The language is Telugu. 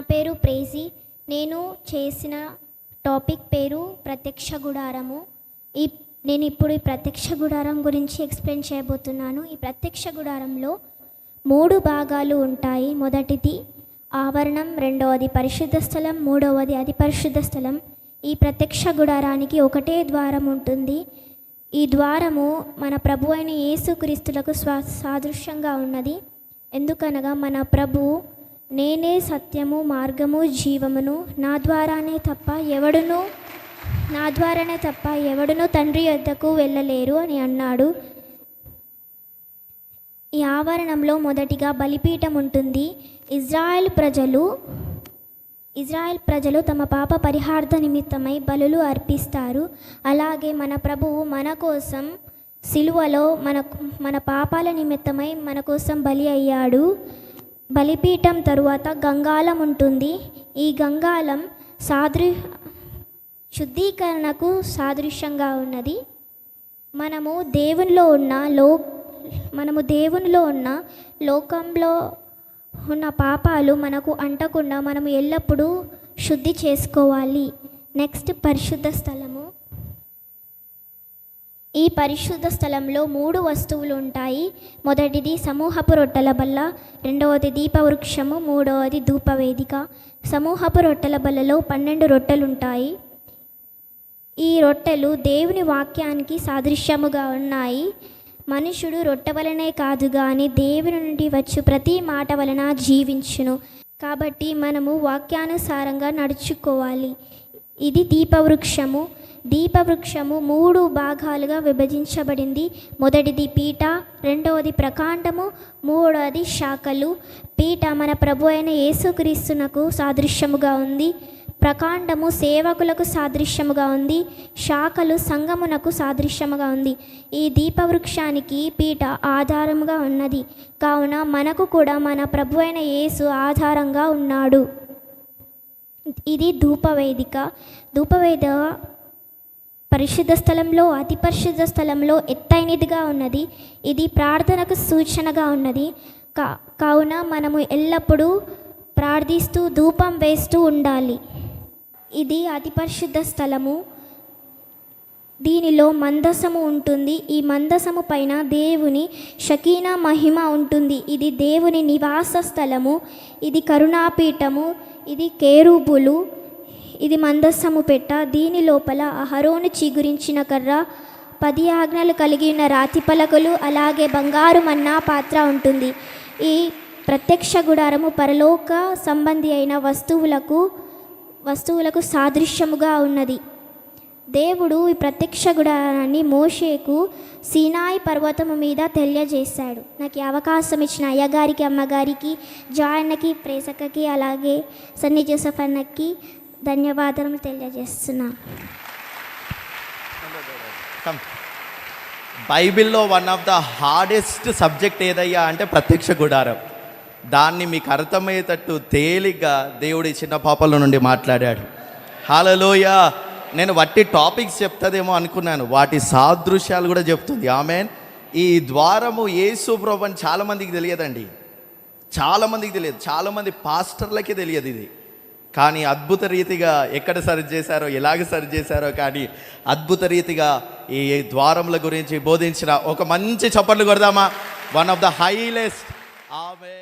పేరు ప్రేజీ. నేను చేసిన టాపిక్ పేరు ప్రత్యక్ష గుడారము. ఈ నేను ఇప్పుడు ఈ ప్రత్యక్ష గుడారం గురించి ఎక్స్ప్లెయిన్ చేయబోతున్నాను. ఈ ప్రత్యక్ష గుడారంలో మూడు భాగాలు ఉంటాయి. మొదటిది ఆవరణం రెండవది పరిశుద్ధ స్థలం మూడవది అతి పరిశుద్ధ స్థలం. ఈ ప్రత్యక్ష గుడారానికి ఒకటే ద్వారం ఉంటుంది. ఈ ద్వారము మన ప్రభు అయిన యేసుక్రీస్తులకు స్వా సాదృశ్యంగా ఉన్నది. ఎందుకనగా మన ప్రభు నేనే సత్యము మార్గము జీవమును. నా ద్వారానే తప్ప ఎవడును నా ద్వారానే తప్ప ఎవడును తండ్రి యొద్దకు వెళ్ళలేరు అని అన్నాడు. ఈ ఆవరణంలో మొదటిగా బలిపీఠం ఉంటుంది. ఇజ్రాయెల్ ప్రజలు ఇజ్రాయెల్ ప్రజలు తమ పాప పరిహార్థ నిమిత్తమై బలులు అర్పిస్తారు. అలాగే మన ప్రభువు మన కోసం సిలువలో మన మన పాపాల నిమిత్తమై మన కోసం బలి అయ్యాడు. బలిపీఠం తరువాత గంగాలం ఉంటుంది. ఈ గంగాలం సాదృ శుద్ధీకరణకు సాదృశ్యంగా ఉన్నది. మనము దేవునిలో ఉన్న లో మనము దేవునిలో ఉన్న లోకంలో ఉన్న పాపాలు మనకు అంటకుండా మనము ఎల్లప్పుడూ శుద్ధి చేసుకోవాలి. నెక్స్ట్ పరిశుద్ధ స్థలం. ఈ పరిశుద్ధ స్థలంలో మూడు వస్తువులు ఉంటాయి మొదటిది సమూహపు రొట్టెల బల్ల రెండవది దీపవృక్షము మూడవది ధూపవేదిక. సమూహపు రొట్టెల బల్లలో పన్నెండు రొట్టెలు ఉంటాయి ఈ రొట్టెలు దేవుని వాక్యానికి సాదృశ్యముగా ఉన్నాయి. మనుషుడు రొట్టె వలనే కాదు గాని దేవుని నుండి వచ్చు ప్రతి మాట వలన జీవించును. కాబట్టి మనము వాక్యానుసారంగా నడుచుకోవాలి. ఇది దీపవృక్షము. దీపవృక్షము మూడు భాగాలుగా విభజించబడింది. మొదటిది పీట రెండవది ప్రకాండము మూడవది శాఖలు. పీట మన ప్రభు అయిన యేసుక్రీస్తునకు సాదృశ్యముగా ఉంది. ప్రకాండము సేవకులకు సాదృశ్యముగా ఉంది. శాఖలు సంగమునకు సాదృశ్యముగా ఉంది. ఈ దీపవృక్షానికి పీట ఆధారముగా ఉన్నది. కావున మనకు కూడా మన ప్రభు అయిన యేసు ఆధారంగా ఉన్నాడు. ఇది ధూపవేదిక. ధూపవేద పరిశుద్ధ స్థలంలో అతి పరిశుద్ధ స్థలంలో ఎత్తైనదిగా ఉన్నది. ఇది ప్రార్థనకు సూచనగా ఉన్నది. కా కావున మనము ఎల్లప్పుడూ ప్రార్థిస్తూ ధూపం వేస్తూ ఉండాలి. ఇది అతి పరిశుద్ధ స్థలము. దీనిలో మందసము ఉంటుంది. ఈ మందసము పైన దేవుని షకీనా మహిమ ఉంటుంది. ఇది దేవుని నివాస స్థలము. ఇది కరుణాపీఠము. ఇది కేరుబులు. ఇది మందస్సము పెట్ట దీని లోపల అహరోను చిగురించిన కర్ర పది ఆజ్ఞలు కలిగి ఉన్న రాతి పలకలు అలాగే బంగారు మన్నా పాత్ర ఉంటుంది. ఈ ప్రత్యక్ష గుడారము పరలోక సంబంధి అయిన వస్తువులకు వస్తువులకు సాదృశ్యముగా ఉన్నది. దేవుడు ఈ ప్రత్యక్ష గుడారాన్ని మోషేకు సీనాయి పర్వతము మీద తెలియజేశాడు. నాకు ఈ అవకాశం ఇచ్చిన అయ్యగారికి అమ్మగారికి జాయన్నకి ప్రేసక్కకి అలాగే సన్ని జోసఫ్ అన్నకి ధన్యవాదాలు తెలియజేస్తున్నా. బైబిల్లో one of the hardest subject ఏదయ్యా అంటే ప్రత్యక్ష గుడారం. దాన్ని మీకు అర్థమయ్యేటట్టు తేలిగ్గా దేవుడి చిన్న పాపల నుండి మాట్లాడాడు. హాలలోయ నేను వట్టి టాపిక్స్ చెప్తుందేమో అనుకున్నాను. వాటి సాదృశ్యాలు కూడా చెప్తుంది. ఆమె ఈ ద్వారము యేసు ప్రభు అని చాలామందికి తెలియదండి. చాలామందికి తెలియదు. చాలామంది పాస్టర్లకే తెలియదు ఇది. కానీ అద్భుత రీతిగా ఎక్కడ సరి చేశారో ఎలాగ సరి చేశారో కానీ అద్భుత రీతిగా ఈ ద్వారముల గురించి బోధించిన ఒక మంచి చప్పట్లు కొడదామా? వన్ ఆఫ్ ద హైలెస్ట్ ఆమె